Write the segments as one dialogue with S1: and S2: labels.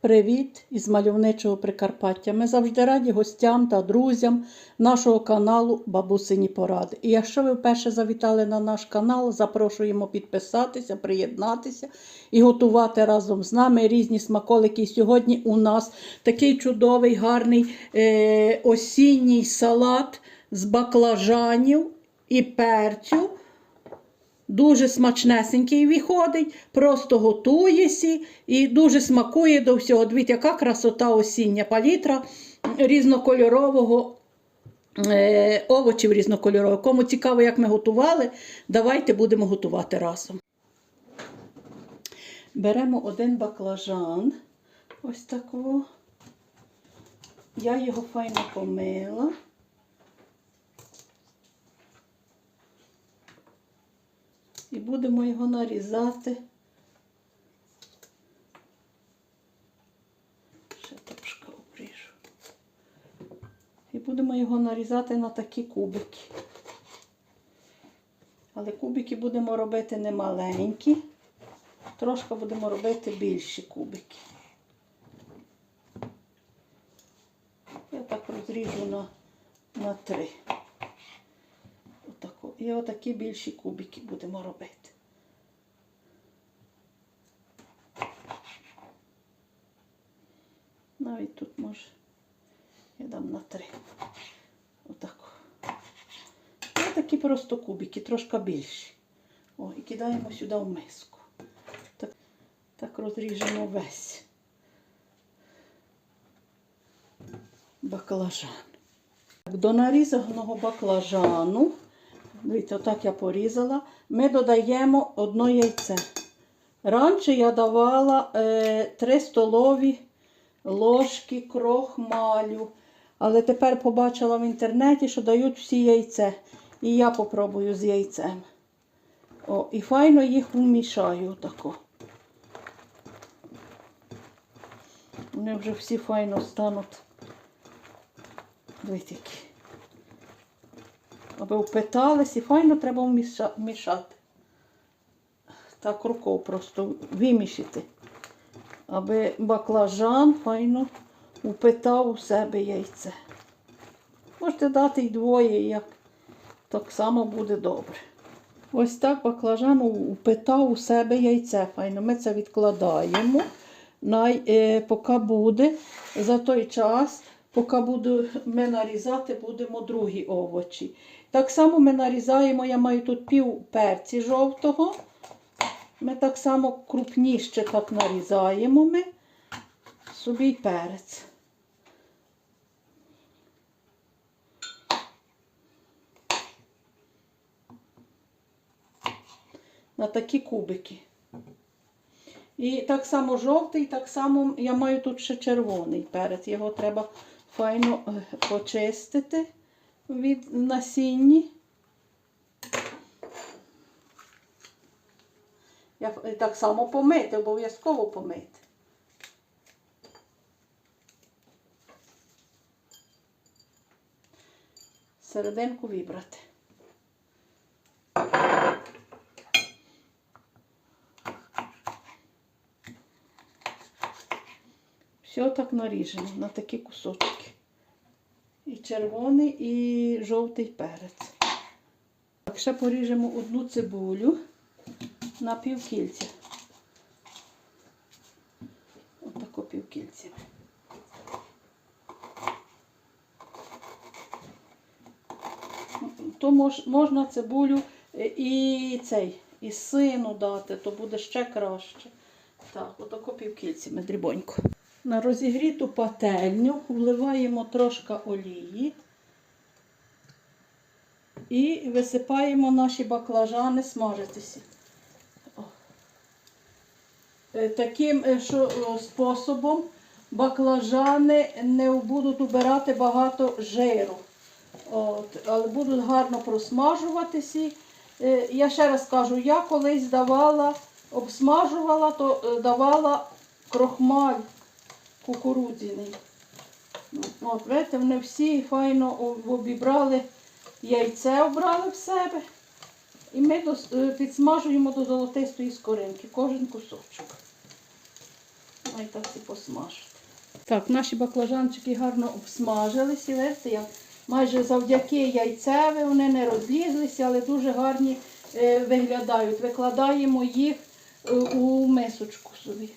S1: Привіт із мальовничого Прикарпаття. Ми завжди раді гостям та друзям нашого каналу Бабусині Поради. І якщо ви вперше завітали на наш канал, запрошуємо підписатися, приєднатися і готувати разом з нами різні смаколики. І сьогодні у нас такий чудовий, гарний е, осінній салат з баклажанів і перцю. Дуже смачнесенький виходить, просто готуєся і дуже смакує до всього. Дивіться, яка красота осіння палітра різнокольорового е, овочів різнокольорових. Кому цікаво, як ми готували, давайте будемо готувати разом. Беремо один баклажан. Ось такого. Я його файно помила. І будемо його нарізати. Ще трошки обріжу. І будемо його нарізати на такі кубики. Але кубики будемо робити не маленькі, трошки будемо робити більші кубики. Я так розріжу на, на три. І отакі більші кубики будемо робити. Навіть тут може я дам на три. Отако. І такі просто кубики, трошки більші. О, і кидаємо сюди в миску. Так, так розріжемо весь баклажан. До нарізаного баклажану, дивіться, отак я порізала, ми додаємо одно яйце. Раніше я давала е, 3 столові ложки крохмалю, але тепер побачила в інтернеті, що дають всі яйце. І я попробую з яйцем. О, і файно їх вмішаю отако. Вони вже всі файно стануть. Дивіться. Аби впитались і файно треба вміша- вмішати. Так рукою просто вимішити. Аби баклажан файно впитав у себе яйце. Можете дати й двоє, як так само буде добре. Ось так баклажан впитав у себе яйце. Файно. Ми це відкладаємо. Най, е, поки буде за той час, поки буду, ми нарізати, будемо другі овочі. Так само ми нарізаємо, я маю тут пів перці жовтого. Ми так само крупніше так нарізаємо ми собі перець. На такі кубики. І так само жовтий, так само я маю тут ще червоний перець. Його треба файно е, почистити від насінні. Я так само помити, обов'язково помити. Серединку вибрати. Все так наріжено на такі кусочки. Червоний, і жовтий перець. Так, ще поріжемо одну цибулю на півкільця. Отако півкільцями. То мож, можна цибулю е, і цей, і сину дати, то буде ще краще. Так, отако півкільцями дрібонько. На розігріту пательню вливаємо трошки олії і висипаємо наші баклажани смажитися. Е, Таким е, що, способом баклажани не будуть убирати багато жиру. От, але будуть гарно просмажуватися. Е, Я ще раз кажу, я колись давала, обсмажувала, то е, давала крохмаль кукурудзяний. От, бачите, вони всі файно обібрали яйце, обрали в себе. І ми е, підсмажуємо до золотистої скоринки, кожен кусочок. і так і посмажити. Так, наші баклажанчики гарно обсмажилися. Бачите, як майже завдяки яйцеві вони не розлізлися, але дуже гарні е, виглядають. Викладаємо їх е, у мисочку собі.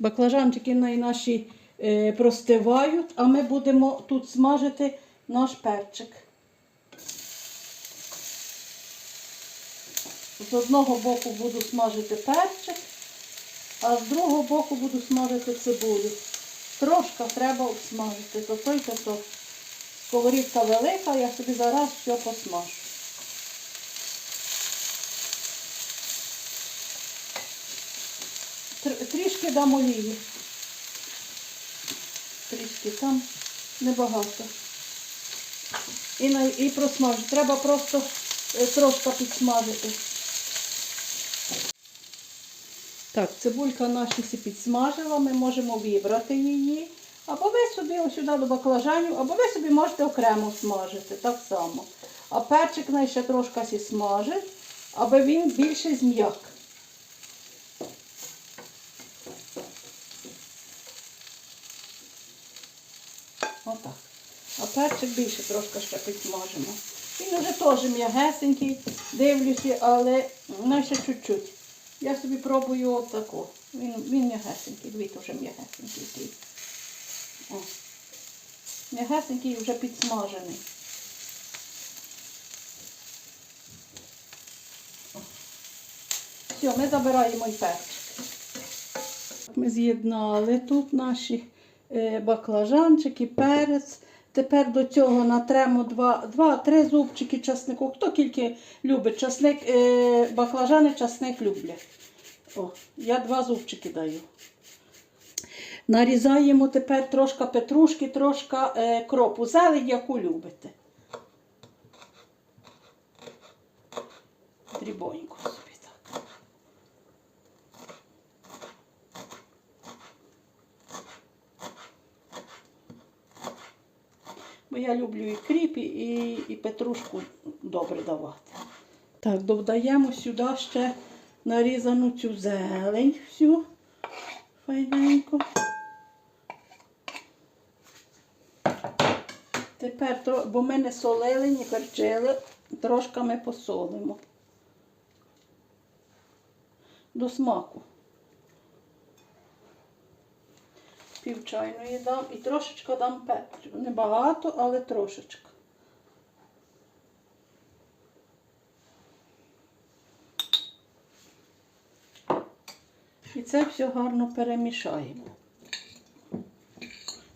S1: Баклажанчики наші е, простивають, а ми будемо тут смажити наш перчик. З одного боку буду смажити перчик, а з другого боку буду смажити цибулю. Трошки треба обсмажити, то той, то то. Сковорідка велика, я собі зараз все посмажу. Трішки дам олії. Трішки там небагато. І, на, і просмажу. Треба просто е, трошки підсмажити. Так, цибулька наша всі підсмажила, ми можемо вибрати її. Або ви собі сюди до баклажанів, або ви собі можете окремо смажити, так само. А перчик ще трошки смажить, аби він більше зм'як. Отак. А перчик більше трошки ще підсмажимо. Він вже теж м'ягесенький, дивлюся, але ну, ще чуть-чуть. Я собі пробую отако. Він, він м'ягесенький, дивіться, вже м'ягесенький. М'ягесенький вже підсмажений. Все, ми забираємо і перчик. Ми з'єднали тут наші баклажанчики, перець. Тепер до цього натремо 2-3 зубчики часнику. Хто тільки любить часник, е, баклажани часник люблять. О, я два зубчики даю. Нарізаємо тепер трошки петрушки, трошки е, кропу. Зелень, яку любите. Дрібонько собі так. Бо я люблю і кріп, і, і петрушку добре давати. Так, додаємо сюди ще нарізану цю зелень всю файненько. Тепер, бо ми не солили, не перчили, трошки ми посолимо. До смаку. Пів чайної дам і трошечки дам перцю. Небагато, але трошечки. І це все гарно перемішаємо.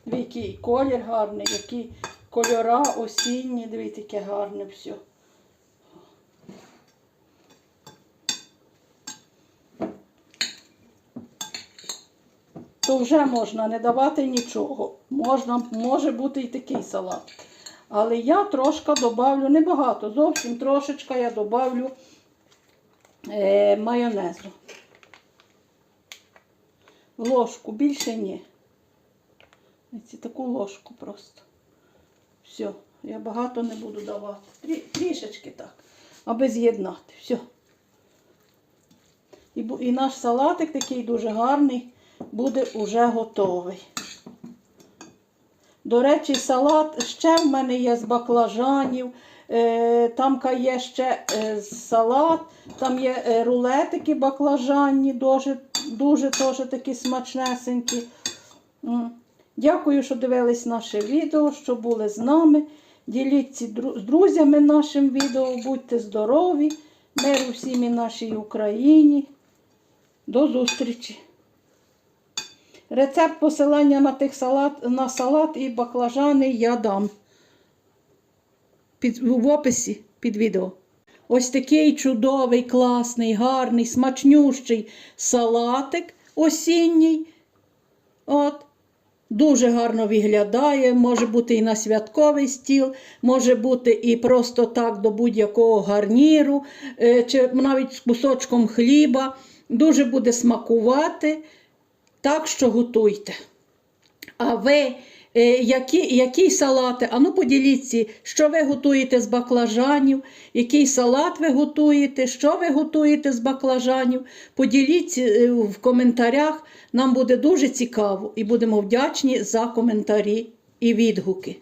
S1: Дивіться, який колір гарний, які кольора осінні, дивіться, яке гарне все. То вже можна не давати нічого. Можна, може бути і такий салат. Але я трошки добавлю, небагато, зовсім трошечка я добавлю е, майонезу. Ложку, більше ні. Ці таку ложку просто. Все, я багато не буду давати. Трі, трішечки так, аби з'єднати. Все. І, і наш салатик такий дуже гарний буде уже готовий. До речі, салат ще в мене є з баклажанів. Е, там є ще е, салат, там є е, рулетики баклажанні, дуже, дуже теж такі смачнесенькі. Дякую, що дивились наше відео, що були з нами. Діліться з друзями нашим відео, будьте здорові, миру всім і нашій Україні. До зустрічі! Рецепт посилання на, тих салат, на салат і баклажани я дам під, в описі під відео. Ось такий чудовий, класний, гарний, смачнющий салатик осінній. От. Дуже гарно виглядає, може бути і на святковий стіл, може бути і просто так до будь-якого гарніру, е, чи навіть з кусочком хліба. Дуже буде смакувати. Так що готуйте. А ви Е, які, які салати? Ану поділіться, що ви готуєте з баклажанів, який салат ви готуєте, що ви готуєте з баклажанів. Поділіться е, в коментарях. Нам буде дуже цікаво і будемо вдячні за коментарі і відгуки.